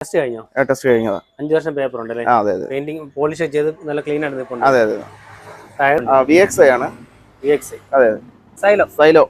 Test കഴിഞ്ഞോ? Test കഴിഞ്ഞതാ. അഞ്ച് വർഷം പേപ്പർ ഉണ്ടല്ലേ? ആ അതെ അതെ. പെയിന്റിംഗ് പോളിഷ് ചെയ്ത് നല്ല ക്ലീൻ ആയിട്ട് നിൽപ്പുണ്ട്. അതെ അതെ. വി എക്സ് ഐ ആണ്. വി എക്സ് അതെ അതെ. സൈലോ സൈലോ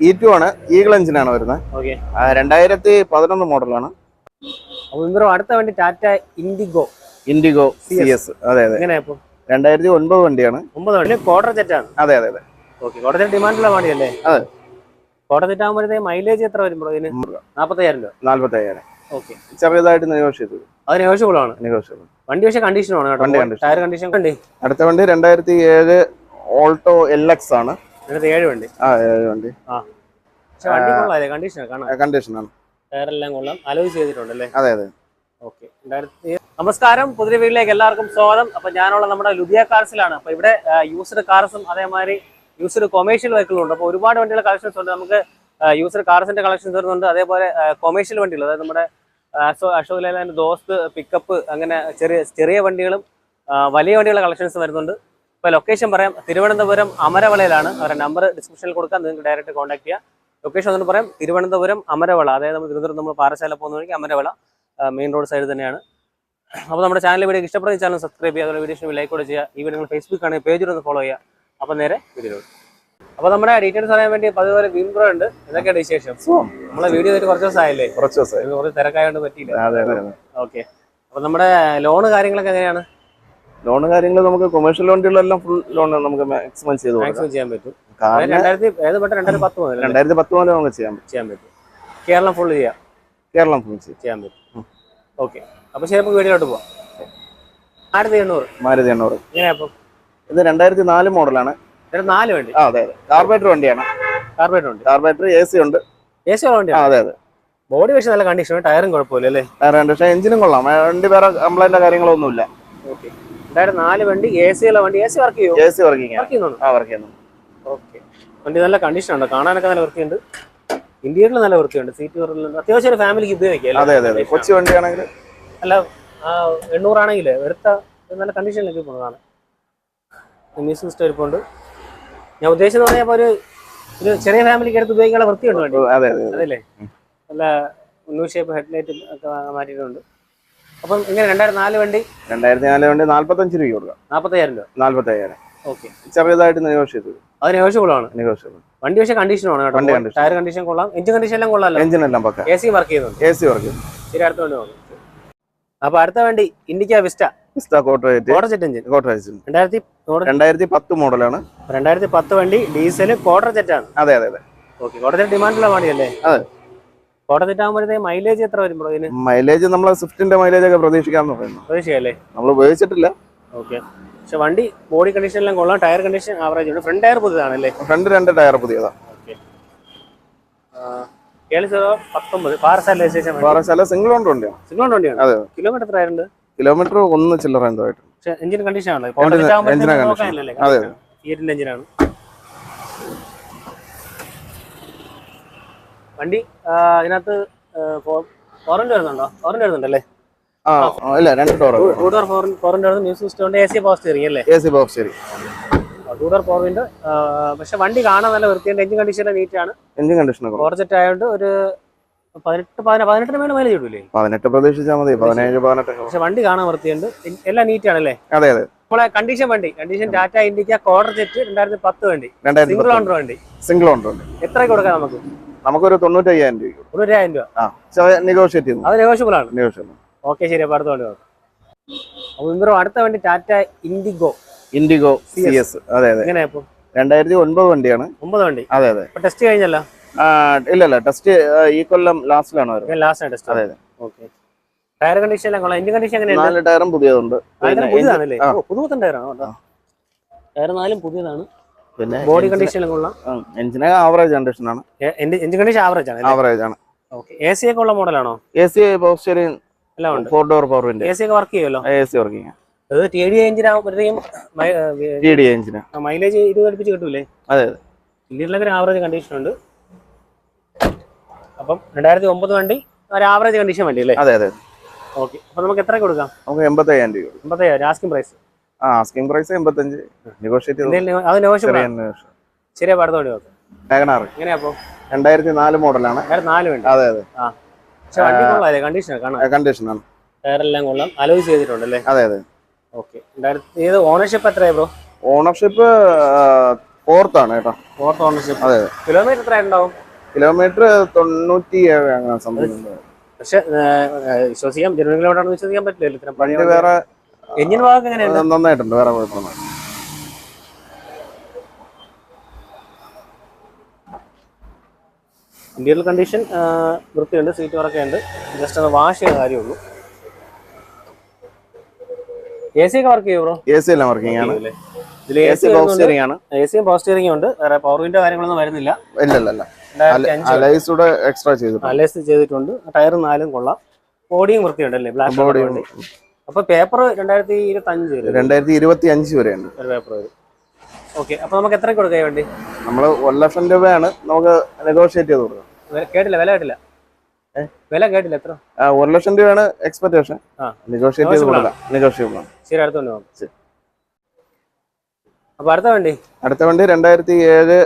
ഇ ടു ആണ്. ഈഗിൾ എഞ്ചിനാണ് വരുന്നത്. ഓക്കെ രണ്ടായിരത്തി പതിനൊന്ന് മോഡലാണ്. അടുത്ത വണ്ടി Tata Indigo Indigo C S അതെ അതെ. രണ്ടായിരത്തി ഒൻപത് വണ്ടിയാണ്. ഒമ്പത് വണ്ടി. ക്വാർട്ടർ സെറ്റാണ് അതെ അതെ അതെ. ഓക്കെ ക്വാർട്ടർ സെറ്റ് ഡിമാൻഡുള്ള വണ്ടിയല്ലേ? അതെ. ക്വാർട്ടർ സെറ്റ് ആകുമ്പോഴത്തേക്ക് മൈലേജ് എത്ര വരും നാൽപ്പത്തയ്യായിരം രൂപ. ഓക്കെ ചെറിയതായിട്ട് ചെയ്തു. അത് നെഗോഷ്യബിളാണ് നെഗോഷ്യബിൾ വണ്ടി പക്ഷേ കണ്ടീഷനാണ് കേട്ടോ. ടയർ കണ്ടീഷൻ വണ്ടി അടുത്ത വണ്ടി രണ്ടായിരത്തി ഏഴ് ഓൾട്ടോ എൽ എക്സ് ആണ്. ഏഴ് വണ്ടി. ആ ഏഴ് വണ്ടി. ആ. കണ്ടീഷനാണ് ടയറെല്ലാം കൊള്ളാം. അലോയ് ചെയ്തിട്ടുണ്ടല്ലേ? അതെ അതെ. ഓക്കെ. രണ്ടായിരത്തി നമസ്കാരം. പുതിയ വീട്ടിലേക്ക് എല്ലാവർക്കും സ്വാഗതം. അപ്പൊ ഞാനുള്ള നമ്മുടെ ലുധിയ കാർസിലാണ്. അപ്പൊ ഇവിടെ യൂസ്ഡ് കാർസും അതേമാതിരി യൂസ്ഡ് കൊമേഴ്ഷ്യൽ വെഹിക്കിളും ഉണ്ട്. അപ്പൊ ഒരുപാട് വണ്ടികളുടെ കളക്ഷൻസ് ഉണ്ട്. നമുക്ക് യൂസ്ഡ് കാർസിന്റെ കളക്ഷൻസ് വരുന്നുണ്ട്. അതേപോലെ കൊമേഴ്ഷ്യൽ വണ്ടികൾ അതായത് നമ്മുടെ അശോക് ലൈലാൻഡ് ദോസ്ത് പിക്കപ്പ് അങ്ങനെ ചെറിയ ചെറിയ വണ്ടികളും വലിയ വണ്ടികളുടെ കളക്ഷൻസ് വരുന്നുണ്ട്. ഇപ്പോൾ ലൊക്കേഷൻ പറയാം. തിരുവനന്തപുരം അമരവളയിലാണ്. അവരുടെ നമ്പർ ഡിസ്ക്രിപ്ഷനിൽ കൊടുക്കാം. നിങ്ങൾക്ക് ഡയറക്റ്റ് കോൺടാക്ട് ചെയ്യാം. ലൊക്കേഷൻ എന്ന് പറയാം. തിരുവനന്തപുരം അമരവള. അതായത് നമ്മൾ തിരുവനന്തപുരം നമ്മൾ പാറശാല പോകുന്ന അമരവള മെയിൻ റോഡ് സൈഡ് തന്നെയാണ്. അപ്പോൾ നമ്മുടെ ചാനൽ വീഡിയോ ഇഷ്ടപ്പെടുന്ന ചാനൽ സബ്സ്ക്രൈബ് ചെയ്യുക. അതുപോലെ വീഡിയോ ലൈക്ക് കൂടെ ചെയ്യുക. ഈ വീഡിയോ നിങ്ങൾ ഫേസ്ബുക്ക് ആണെങ്കിൽ പേജിലൊന്ന് ഫോളോ ചെയ്യുക. അപ്പോൾ നേരെ വീഡിയോ അപ്പോൾ നമ്മുടെ ഡീറ്റെയിൽസ് അറിയാൻ വേണ്ടി പതിപോലെ വീൻപ്രോ ഉണ്ട്. ഇതൊക്കെയാണ് വിശേഷം. നമ്മളെ വീഡിയോ ചെയ്തിട്ട് കുറച്ച് ദിവസമായില്ലേ? കുറച്ച് ദിവസം കുറച്ച് തിരക്കായോണ്ട് പറ്റിയില്ല. ഓക്കെ അപ്പൊ നമ്മുടെ ലോണ് കാര്യങ്ങളൊക്കെ എങ്ങനെയാണ്? ലോൺ കാര്യങ്ങൾ നമുക്ക് കൊമേഴ്ഷ്യൽ വണ്ടികളെല്ലാം ഫുൾ ലോൺ നമുക്ക് മാക്സിമം ചെയ്ത് മാക്സിമം ചെയ്യാൻ പറ്റും. കാരണം രണ്ടായിരത്തി ഏത് പെട്ടെന്ന് പത്ത് മുതൽ രണ്ടായിരത്തി പത്ത് മുതൽ നമുക്ക് ചെയ്യാൻ പറ്റും. ചെയ്യാൻ പറ്റും. കേരളം ഫുൾ ചെയ്യാം. കേരളം ഫുൾ ചെയ്യും. ചെയ്യാൻ പറ്റും. ഓക്കെ അപ്പൊ ശരി നമുക്ക് വീടിലോട്ട് പോവാം. ആയിരത്തി എണ്ണൂറ്. മാരുതി എണ്ണൂറ്. എങ്ങനെയാ ഇത് രണ്ടായിരത്തി നാല് മോഡലാണ് നാല് വണ്ടി. ആ അതെ അതെ. കാർബേറ്റർ വണ്ടിയാണ്. കാർബേറ്റർ ഉണ്ട് കാർബേറ്റർ എ സി ഉണ്ട്. എ സി വണ്ടി അതെ അതെ. ബോഡി പക്ഷേ നല്ല കണ്ടീഷൻ ടയറും കുഴപ്പമില്ല അല്ലേ? ടയർ പക്ഷേ എഞ്ചിനും കൊള്ളാം. വണ്ടി വേറെ കംപ്ലൈന്റ് കാര്യങ്ങളൊന്നുമില്ല. ഓക്കെ എന്തായാലും നാല് വണ്ടി എ സി ഉള്ള വണ്ടി. എ സി വർക്ക് ചെയ്യും? എ സി വർക്ക് ചെയ്യുന്നുണ്ടോ? ആ വർക്ക് ചെയ്യുന്നു ഓക്കെ വണ്ടി നല്ല കണ്ടീഷൻ ഉണ്ട്? കാണാനൊക്കെ നല്ല വൃത്തിയുണ്ട്. ഇന്ത്യയിൽ നല്ല വൃത്തിയുണ്ട്. സീറ്റ് കവറിൽ അത്യാവശ്യം ഒരു ഫാമിലിക്ക് ഉപയോഗിക്കാം അതെ അതെ കൊച്ചി വണ്ടിയാണെങ്കിൽ അല്ല എണ്ണൂറാണെങ്കിൽ എടുത്ത നല്ല കണ്ടീഷനിലേക്ക് പോകുന്നതാണ്. മ്യൂസിക് സിസ്റ്റം ഇരിപ്പുണ്ട് ഞാൻ ഉദ്ദേശിച്ചത് പറഞ്ഞപ്പോൾ ഒരു ഒരു ചെറിയ ഫാമിലിക്ക് എടുത്ത് ഉപയോഗിക്കാനുള്ള വൃത്തിയുണ്ട് വേണ്ടി അതെ അതെ അതെ. അതല്ലേ? നല്ല ന്യൂ ഷേപ്പ് ഹെഡ്ലൈറ്റും ഒക്കെ മാറ്റിയിട്ടുണ്ട്. അപ്പം ഇങ്ങനെ രണ്ടായിരത്തി നാല് വണ്ടി രണ്ടായിരത്തി നാല് വണ്ടി നാല്പത്തഞ്ച് രൂപ കൊടുക്കാം. നാല്പത്തയ്യായിരം രൂപ? നാല്പത്തയ്യായിരം. ഓക്കെ. ചെറിയതായിട്ട് നെഗോഷിയേറ്റ് അത് അത് നെഗോഷ്യബിളാണ് നെഗോഷിയബിൾ വണ്ടി പക്ഷേ കണ്ടീഷനാണ് കേട്ടോ. ടയർ കണ്ടീഷൻ കൊള്ളാം. എഞ്ചിൻ കണ്ടീഷൻ എല്ലാം കൊള്ളാമല്ലോ? എഞ്ചിൻ എല്ലാം പക്ക. എ സി വർക്ക് ചെയ്യുന്നുണ്ട്. എ സി വർക്ക് ചെയ്യുന്നു ശരി അടുത്ത വണ്ടി നോക്കാം അപ്പൊ അടുത്ത വണ്ടി ഇൻഡിക്ക വിസ്റ്റ ഇസ്താ Quadrajet Quadrajet engine Quadrajet രണ്ടായിരത്തി രണ്ടായിരത്തി പത്ത് മോഡലാണ് രണ്ടായിരത്തി പത്ത് വണ്ടി ഡീസൽ ആണ്. അതെ അതെ അതെ. ഓക്കെ ക്വാർട്ടർ ജെറ്റ് ഡിമാൻഡുള്ള വണ്ടിയല്ലേ? അതെ. ക്വാർട്ടർ ജെറ്റ് ആകുമ്പോഴത്തേക്ക് മൈലേജ് എത്ര വരും ബ്രോ ഇതിന്? മൈലേജ് നമ്മൾ സ്വിഫ്റ്റിന്റെ മൈലേജ് ഒക്കെ പ്രതീക്ഷിക്കാമെന്ന് പറയുന്നു. പ്രതീക്ഷിക്കല്ലേ നമ്മൾ ഉപയോഗിച്ചിട്ടില്ല. ഓക്കെ പക്ഷെ വണ്ടി ബോഡി കണ്ടീഷൻ എല്ലാം കൊള്ളാം. ടയർ കണ്ടീഷൻ ആവറേജ് ഉണ്ട്. ഫ്രണ്ട് ടയർ പുതിയതാണല്ലേ? ഫ്രണ്ട് രണ്ട് ടയർ പുതിയതാ. ഓക്കെ ഏഴ് സീറോ പത്തൊമ്പത്. പാറശാല സിംഗിൾ വണ്ടി. സിംഗിൾ വണ്ടിയാണ്. കിലോമീറ്റർ എത്ര ആയിട്ടുണ്ട്? കിലോമീറ്റർ ഒന്ന് ചില്ലറ എന്തോ ആയിട്ട്. Engine condition. അതെ. ഫിയറ്റിന്റെ എഞ്ചിനാണ് വണ്ടി അതിനകത്ത് വരുന്നുണ്ടോ? വരുന്നുണ്ടല്ലേ? ഇല്ല രണ്ട് ഡോർ ടൂ ഡോർ ഫോറിന്റെ വരുന്നത് മ്യൂസിക് സിസ്റ്റം ഉണ്ട് എ സി പവർ സ്റ്റിയറിംഗ് അല്ലേ? എ സി ബോക്സ് ശരി ടൂ ഡോർ ഫോർ പക്ഷെ വണ്ടി കാണാൻ നല്ല വൃത്തിയുണ്ട്. എഞ്ചിൻ കണ്ടീഷൻ നീറ്റ് ആണ്. എഞ്ചിൻ കണ്ടീഷൻ ഒക്കെ. ഫോർ ജെറ്റ് ആയതുകൊണ്ട് ഒരു പതിനെട്ട് പതിന പതിനെട്ടിന് മേലെ മൈലേജ് കിട്ടൂലേ പതിനെട്ട് പ്രതീക്ഷിച്ചാൽ മതി പതിനേഴ് പതിനെട്ട്. പക്ഷെ വണ്ടി കാണാൻ വൃത്തിയുണ്ട്. എല്ലാം നീറ്റ് ആണല്ലേ അതെ അതെ. നമ്മളെ കണ്ടീഷൻ വണ്ടി. Condition Tata Indica Quadrajet രണ്ടായിരത്തി പത്ത് വണ്ടി. സിംഗിൾ ഓണർ വണ്ടി. സിംഗിൾ ഓൺ ഉണ്ട് എത്ര കൊടുക്കാം നമുക്ക്? നമുക്കൊരു തൊണ്ണൂറ്റയ്യായിരം രൂപ. ഒരു രൂപ നെഗോഷിയേറ്റ് ചെയ്യുന്നു അത് നെഗോഷ്യബിൾ ആണ്. നെഗോഷ്യബിൾ ഓക്കെ ശരി അപ്പൊ അടുത്ത വണ്ടി അപ്പൊ ഇവരോ അടുത്ത വണ്ടി Tata Indigo Indigo C S അതെ അതെ. എങ്ങനെയാ രണ്ടായിരത്തി ഒൻപത് വണ്ടിയാണ്. ഒമ്പത് വണ്ടി. അതെ അതെ. ടെസ്റ്റ് കഴിഞ്ഞല്ലോ? ഇല്ല ഇല്ല ടെസ്റ്റ് ഈ കൊല്ലം ലാസ്റ്റിലാണ് വരുന്നത്. ലാസ്റ്റ് ടെസ്റ്റ് അതെ ഓക്കെ ടയർ കണ്ടീഷൻ എല്ലാം കൊള്ളാം. എഞ്ചിൻ കണ്ടീഷൻ എങ്ങനെയാണ് നാല് ടയറും പുതിയതുണ്ട്. പുതിയതാണല്ലേ? പുതുപുത്തൻ ടയറാണ് ടയർ നാലും പുതിയതാണ്. പിന്നെ ബോഡി കണ്ടീഷൻ എല്ലാം കൊള്ളാം. എഞ്ചിന് ആവറേജ് കണ്ടീഷൻ ആണ് എഞ്ചിൻ കണ്ടീഷൻ ആവറേജ് ആണ് ആവറേജ് ആണ്. ഓക്കെ എ സി ഒക്കെ ഉള്ള മോഡലാണോ എ സി പവർ സ്റ്റിയറിംഗ് എല്ലാം ഉണ്ട്. Four door power wind A C ഒക്കെ വർക്ക് ചെയ്യുമല്ലോ? എ സി വർക്കിംഗ് അത് ടി ഡി എഞ്ചിൻ ആകുമ്പോഴത്തേക്കും ടി ഡി എഞ്ചിന് മൈലേജ് ഇരുപത് അടുപ്പിച്ച് കിട്ടൂലേ? അതെ അതെ. ഇന്ത്യയിലൊക്കെ ആവറേജ് കണ്ടീഷൻ ഉണ്ട്. അപ്പം രണ്ടായിരത്തി ഒമ്പത് വണ്ടി ഒരു ആവറേജ് കണ്ടീഷൻ വണ്ടി അല്ലേ? അതെ അതെ. ഓക്കെ അപ്പൊ നമുക്ക് എത്ര കൊടുക്കാം? നമുക്ക് എൺപത്തയ്യായിരം രൂപ എൺപത്തയ്യായിരം ആസ്കിംഗ് പ്രൈസ് ആ ആസ്കിംഗ് പ്രൈസ് എൺപത്തഞ്ച്. നെഗോഷിയേറ്റ് അത് ശരിയാ വണ്ടി നോക്കാം. വാഗണാർ എങ്ങനെയാ രണ്ടായിരത്തി നാല് മോഡലാണ്. നാല് വണ്ടി. അതെ അതെ. ആ. പക്ഷെ വണ്ടി കൊള്ളാല്ലേ കണ്ടീഷൻ കാണാം. കണ്ടീഷനാണ് ടയറെല്ലാം കൊള്ളാം. അലോയ്സ് ചെയ്തിട്ടുണ്ടല്ലേ അതെ അതെ. ഓക്കെ രണ്ടായിരത്തി ഏത് ഓണർഷിപ്പ് എത്രയാ ബ്രോ ഓണർഷിപ്പ് കേട്ടോ. ഫോർത്ത് ഓണർഷിപ്പ് അതെ അതെ. കിലോമീറ്റർ എത്ര ഉണ്ടാവും കിലോമീറ്റർ തൊണ്ണൂറ്റി ഏഴ് അങ്ങനെ സംഭവം പക്ഷെ വിശ്വസിക്കാം കിലോമീറ്റർ വിശ്വസിക്കാൻ പഴയ വേറെ എഞ്ചിൻ ഭാഗം നന്നായിട്ടുണ്ട് വേറെ കുഴപ്പമൊന്നും ഇന്റീരിയർ കണ്ടീഷൻ വൃത്തിയുണ്ട് സീറ്റ് വർക്കെ ഉണ്ട്. ജസ്റ്റ് ഒന്ന് വാഷ് ചെയ്ത കാര്യമുള്ളൂ. എ സി ഒക്കെ വർക്ക് ചെയ്യും ബ്രോ? എ സി എല്ലാം വർക്കിംഗ് ആണ്. ഇതിൽ എ സി പവർ സ്റ്റിയറിംഗ് ആണ്. എ സിയും പവർ സ്റ്റിയറിംഗും ഉണ്ട്. വേറെ പവർ വിൻഡോ കാര്യങ്ങളൊന്നും വരുന്നില്ല. ഇല്ല ഇല്ല. അലൈസ് എക്സ്ട്രാ ചെയ്തിട്ടുണ്ട്. അലൈസ് ചെയ്തിട്ടുണ്ട്. ടയർ നാലും കൊള്ളാം. ബോഡിയും വൃത്തിയുണ്ടല്ലേ? ബ്ലാക്ക് ബോഡി അപ്പൊ പേപ്പർ രണ്ടായിരത്തി ഇരുപത്തി അഞ്ച് വരെ. രണ്ടായിരത്തി ഇരുപത്തി അഞ്ച് വരെ ഉണ്ട്. ഒരു പേപ്പർ വരും. ഓക്കെ അപ്പൊ നമുക്ക് എത്ര കൊടുക്കാം വേണ്ടി? നമ്മൾ ഒരു ലക്ഷം രൂപയാണ്. നമുക്ക് നെഗോഷിയേറ്റ് ചെയ്ത് കൊടുക്കാം. കേട്ടില്ല വില കേട്ടില്ല. വില കേട്ടില്ല എത്ര? ഒരു ലക്ഷം രൂപയാണ് എക്സ്പെക്ടേഷൻ. നെഗോഷിയേറ്റ് ചെയ്ത് കൊടുക്കാം. നെഗോഷിയബിൾ ആണ്. ശരി അടുത്തോണ്ട് പോകാം അപ്പൊ അടുത്ത വണ്ടി? അടുത്ത വണ്ടി രണ്ടായിരത്തി ഏഴ്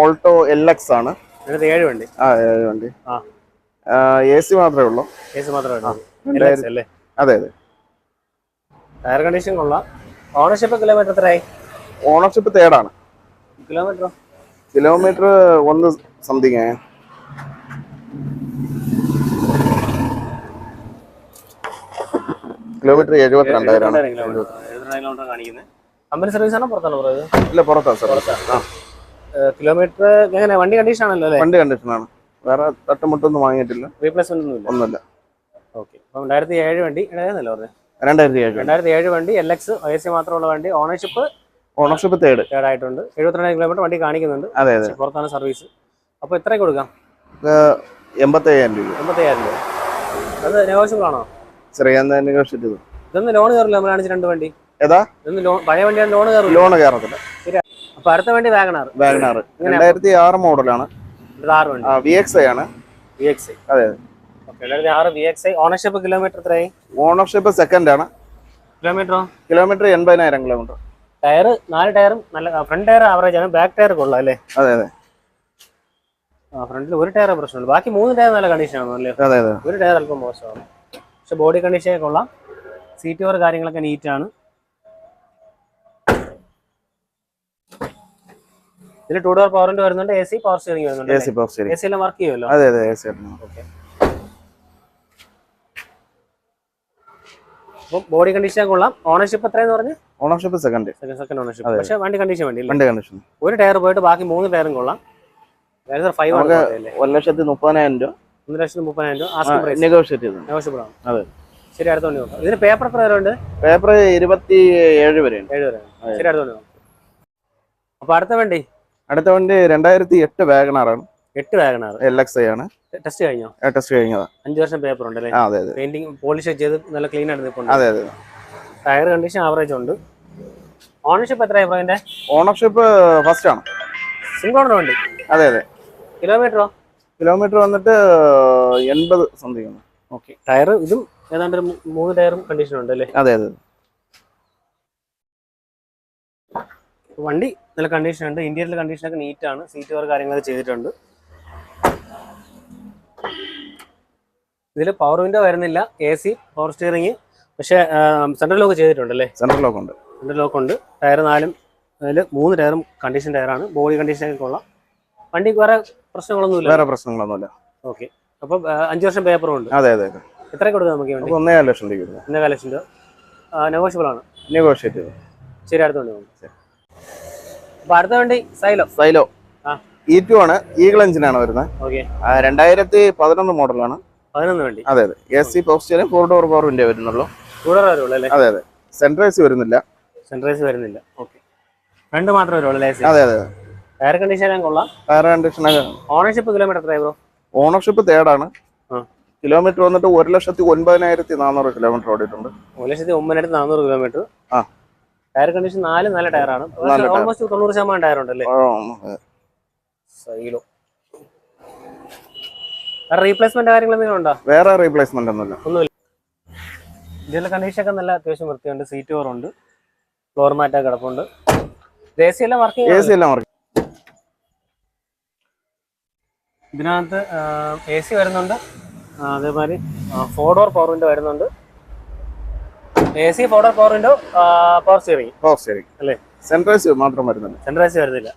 ഓൾട്ടോ എൽ എക്സ് ആണ്. ഏഴ് വണ്ടി. ആ ഏഴ് വണ്ടി. എ സി മാത്രമേ ഉള്ളൂ. എ സി മാത്രമേ അതെ അതെ. ടയർ കണ്ടീഷൻ കൊള്ളാം. ഓണർഷിപ്പ് കിലോമീറ്റർ എത്രയായി ഓണർഷിപ്പ് തേർഡാണ്. കിലോമീറ്ററോ? കിലോമീറ്റർ ഒന്ന് സംതിങ് കിലോമീറ്റർ കിലോമീറ്റർ. കാണിക്കുന്നത് കമ്പനി സർവീസ് ആണോ പുറത്താണോ ഇല്ല പുറത്താ സാർ ആ. കിലോമീറ്റർ എങ്ങനെ? വണ്ടി കണ്ടീഷൻ ആണല്ലോ അല്ലേ? വണ്ടി കണ്ടീഷൻ ആണ്. വേറെ തട്ടുമുട്ടൊന്നും വാങ്ങിയിട്ടില്ല. റീപ്ലേസ്മെന്റ് ഒന്നുമില്ല. ഒന്നുമില്ല. ഓക്കെ അപ്പം രണ്ടായിരത്തി ഏഴ് വണ്ടി ഏതാന്നല്ലോ പറഞ്ഞത് രണ്ടായിരത്തി ഏഴ് രണ്ടായിരത്തി ഏഴ് വണ്ടി എൽ എക്സ് ഐ സി മാത്രമുള്ള വണ്ടി ഓണർഷിപ്പ് ഓണർഷിപ്പ് തേർഡ് തേർഡ് ആയിട്ടുണ്ട്. എഴുപത്തിരണ്ട് കിലോമീറ്റർ വണ്ടി കാണിക്കുന്നുണ്ട്. അതെ അതെ. പുറത്താണ് സർവീസ് അപ്പോൾ എത്ര കൊടുക്കാം? എൺപത്തയ്യായിരം രൂപ. എൺപത്തയ്യായിരം രൂപ. അത് നെഗോഷ്യബിൾ ആണോ? ചെറിയ ചെയ്തു ഇതൊന്നും ലോൺ കയറില്ല നമ്മൾ കാണിച്ച രണ്ട് വണ്ടി. ഏതാ? ഇതൊന്നും ലോൺ പഴയ വണ്ടിയാണ് ലോൺ കയറില്ല ലോൺ കയറത്തില്ല ശരി അപ്പോൾ അടുത്ത വണ്ടി വാഗണാർ വാഗണാർ രണ്ടായിരത്തി ആറ് മോഡലാണ്. വണ്ടി. വി എക്സ് ഐ ആണ്. വി എക്സ് ഐ അതെ. രണ്ടായിരത്തി ആറ് V X I ownership kilometre എത്രയായി? ഓണർഷിപ്പ് സെക്കൻഡ് ആണ് കിലോമീറ്ററോ? കിലോമീറ്റർ എൺപതിനായിരം കിലോമീറ്റർ. ടയർ നാല് ടയറും നല്ല ഫ്രണ്ട് ടയർ ആവറേജ് ആണ്. ബാക്ക് ടയർ കൊള്ളാം അല്ലേ? അതെ അതെ. ആ ഫ്രണ്ടിൽ ഒരു ടയർ പ്രശ്നമുള്ളൂ. ബാക്കി മൂന്ന് ടയർ നല്ല കണ്ടീഷൻ ആണ് അല്ലേ? അതെ അതെ. ഒരു ടയർ അല്പം മോശമാണ്. പക്ഷെ ബോഡി കണ്ടീഷൻ കൊള്ളാം. സീറ്റ് കവർ കാര്യങ്ങളൊക്കെ നീറ്റ് ഇതിൽ ടൂ ഡോർ പവറിന്റെ വരുന്നുണ്ട് എ സി പവർ സ്റ്റിയറിംഗ് വരുന്നുണ്ട് A C power steering A C എല്ലാം വർക്ക് ചെയ്യുമല്ലോ? അതെ അതെ എ സി ഓക്കെ അപ്പം ബോഡി കണ്ടീഷൻ കൊള്ളാം. ഓണർഷിപ്പ് എത്രയെന്ന് പറഞ്ഞു? ഓണർഷിപ്പ് സെക്കൻഡ് സെക്കൻഡ് ഓണർഷിപ്പ് പക്ഷെ വണ്ടി കണ്ടീഷൻ വേണ്ടി വണ്ടി കണ്ടീഷൻ ഒരു ടയർ പോയിട്ട് ബാക്കി മൂന്ന് ടയറും കൊള്ളാം. ഫൈവ് ഒരു ലക്ഷത്തി മുപ്പതിനായിരം രൂപ ഒന്ന് ലക്ഷത്തി മുപ്പതിനായിരം രൂപ നെഗോഷിയേറ്റ് ചെയ്തു. നെഗോഷ്യബിൾ ആണ്. അതെ. ശരി അടുത്ത വണ്ടി നോക്കാം. ഇതിന് പേപ്പർ എത്ര വരെ ഉണ്ട്? പേപ്പർ ഇരുപത്തി ഏഴ് വരെയുണ്ട്. ഏഴ് വരെ. ശരി അടുത്ത വണ്ടി നോക്കാം. അപ്പൊ അടുത്ത വണ്ടി. അടുത്ത വണ്ടി രണ്ടായിരത്തി എട്ട് വാഗണാറാണ് എട്ട് wagon R L X I ആണ്. ടെസ്റ്റ് കഴിഞ്ഞോ? ടെസ്റ്റ് കഴിഞ്ഞതാ. അഞ്ച് വർഷം പേപ്പർ ഉണ്ട് അല്ലേ അതെ അതെ. പെയിന്റിങ് പോളിഷ് ചെയ്ത് നല്ല ക്ലീൻ ആയിട്ട് നിൽപ്പുണ്ട്. അതെ അതെ. ടയർ കണ്ടീഷൻ ആവറേജ് ഉണ്ട്. ഓണർഷിപ്പ് എത്രയായി ബ്രോ ഓണർഷിപ്പ് ഫസ്റ്റ് ആണ്. സിംഗിൾ ഓണർ വണ്ടി? അതെ അതെ. കിലോമീറ്ററോ കിലോമീറ്റർ വന്നിട്ട് എൺപത് സംതിങ് ഓക്കെ ടയർ ഇതും ഏതാണ്ട് മൂന്ന് ടയറും കണ്ടീഷൻ ഉണ്ട് അല്ലേ അതെ അതെ. വണ്ടി നല്ല കണ്ടീഷൻ ഉണ്ട്. ഇന്ത്യയിലെ കണ്ടീഷൻ ഒക്കെ നീറ്റ് ആണ്. സീറ്റ് കവർ കാര്യങ്ങളൊക്കെ ചെയ്തിട്ടുണ്ട്. ഇതിൽ പവർ വിൻഡോ വരുന്നില്ല. എ സി പവർ സ്റ്റിയറിംഗ് പക്ഷേ സെൻട്രൽ ലോക്ക് ചെയ്തിട്ടുണ്ടല്ലേ സെൻട്രൽ ലോക്ക് ഉണ്ട്. സെൻട്രൽ ലോക്ക് ഉണ്ട്. ടയർ നാലും അതിൽ മൂന്ന് ടയറും കണ്ടീഷൻ ടയറാണ് ബോഡി കണ്ടീഷനൊക്കെ കൊള്ളാം. വണ്ടിക്ക് വേറെ പ്രശ്നങ്ങളൊന്നുമില്ല? വേറെ പ്രശ്നങ്ങളൊന്നുമില്ല. ഓക്കെ അപ്പൊ അഞ്ചു വർഷം പേപ്പറും ഉണ്ട്. അതെ അതെ എത്ര കൊടുക്കാം നമുക്ക് വണ്ടി? നമുക്ക് ഒന്നേ ലക്ഷം രൂപ ഒന്നേകാല ലക്ഷം രൂപ. നെഗോഷ്യബിൾ ആണ്. നെഗോഷിയേറ്റ് ചെയ്തു. ശരി അടുത്തോണ്ട് പോകും അടുത്ത വണ്ടി സൈലോ. സൈലോ. ഇ ടു ആണ് ഈഗിൾ എഞ്ചിനാണ് വരുന്നത്. രണ്ടായിരത്തി പതിനൊന്ന് മോഡലാണ്. പതിനൊന്ന് വണ്ടി. അതെ അതെ. A C four door power window വരുന്നുള്ളൂ. അതെ അതെ. സെൻട്രൈസ് വരുന്നില്ല. സെൻട്രൈസ് വരുന്നില്ല. ഓക്കെ രണ്ട് മാത്രമേ വരുള്ളൂ അല്ലേ അതെ അതെ എയർ കണ്ടീഷൻ എല്ലാം കൊള്ളാം. Tyre condition ownership kilometre ownership തേർഡാണ് kilometre വന്നിട്ട് ഒരു ലക്ഷത്തി ഒൻപതിനായിരത്തി നാനൂറ് കിലോമീറ്റർ ഓടിയിട്ടുണ്ട്. ഒരു ലക്ഷത്തി ഒമ്പതിനായിരത്തി നാനൂറ് കിലോമീറ്റർ ആ. ടയർ കണ്ടീഷൻ നാല് നല്ല ടയറാണ്. ഓൾമോസ്റ്റ് തൊണ്ണൂറ് ശതമാനം ടയർ ഉണ്ടല്ലേ. സൈലോ റീപ്ലേസ്മെന്റ് കാര്യങ്ങൾ എന്തെങ്കിലും ഉണ്ടോ? വേറെ റീപ്ലേസ്മെന്റ് ഒന്നുമില്ല. ഒന്നുമില്ല. ഇതിലെ കണ്ടീഷൻ ഒക്കെ നല്ല അത്യാവശ്യം വൃത്തിയുണ്ട്. സീറ്റ് കവറുണ്ട് ഫ്ലോർ മാറ്റാ കിടപ്പുണ്ട്. എ സി എല്ലാം എ വർക്കിംഗ് സി എല്ലാം വർക്ക് ഇതിനകത്ത് എ സി വരുന്നുണ്ട്. അതേമാതിരി ഫോർ ഡോർ പവർ വിൻഡോ വരുന്നുണ്ട്. A C door power window power steering ഓ ശരി അല്ലേ? സെൻട്രൈസ് മാത്രം വരുന്നുണ്ട്. സെൻട്രൈസ് വരുന്നില്ല.